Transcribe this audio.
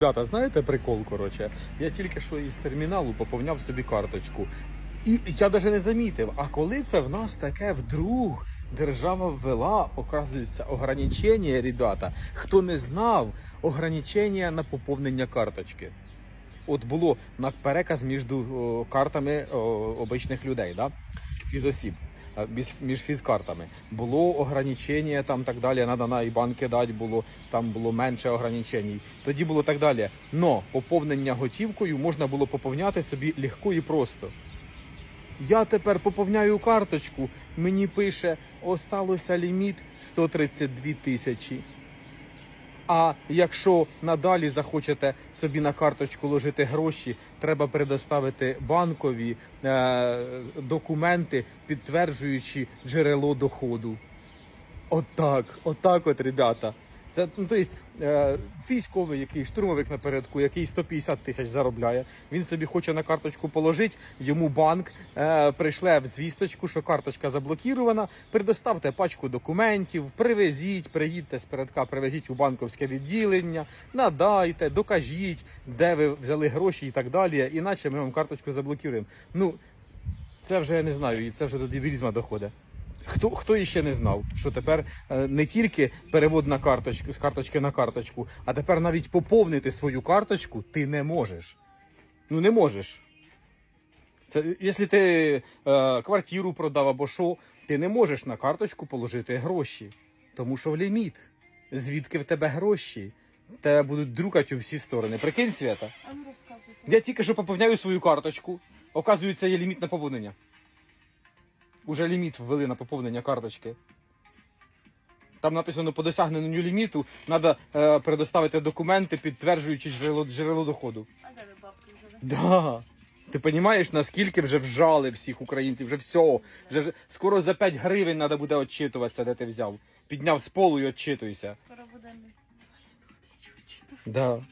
Ребята, знаєте прикол, коротше? Я тільки що із терміналу поповняв собі карточку. І я навіть не замітив, а коли це в нас таке вдруг держава ввела, оказується, ограничення, ребята. Хто не знав, ограничення на поповнення карточки. От було на переказ між картами обичних людей, да? фізосіб. е, Між, фізкартами було ограничення, там так далі. Треба на банки кидати було, там було менше ограничень. Тоді було так далі. Но поповнення готівкою можна було поповняти собі легко і просто. Я тепер поповняю карточку, мені пише, осталося ліміт 132 тисячі. А якщо надалі захочете собі на карточку ложити гроші, треба предоставити банкові е, документи, підтверджуючи джерело доходу. Отак, отак от, ребята. Це ну, то есть, е, військовий, який штурмовик напередку, який 150 тисяч заробляє. Він собі хоче на карточку положити, йому банк е, прийшле в звісточку, що карточка заблокірована. Предоставте пачку документів, привезіть, приїдьте з передка, привезіть у банковське відділення, надайте, докажіть, де ви взяли гроші і так далі. Іначе ми вам карточку заблокіруємо. Ну це вже я не знаю, і це вже до дебілізму доходить. Хто хто іще не знав, що тепер е, не тільки перевод на карточку з карточки на карточку, а тепер навіть поповнити свою карточку ти не можеш. Ну не можеш. Це якщо ти е, квартиру продав або що, ти не можеш на карточку положити гроші, тому що в ліміт. Звідки в тебе гроші? Тебе будуть друкати у всі сторони. Прикинь, Свята. Ну. Я тільки що поповняю свою карточку. Оказується, є ліміт на поповнення. Уже ліміт ввели на поповнення карточки. Там написано по досягненню ліміту треба е, предоставити документи, підтверджуючи джерело, джерело доходу. А де ви бабки вже? Да. Ти розумієш, наскільки вже вжали всіх українців, вже все. Вже, скоро за 5 гривень треба буде відчитуватися, де ти взяв. Підняв з полу і відчитуйся. Скоро буде не. Да.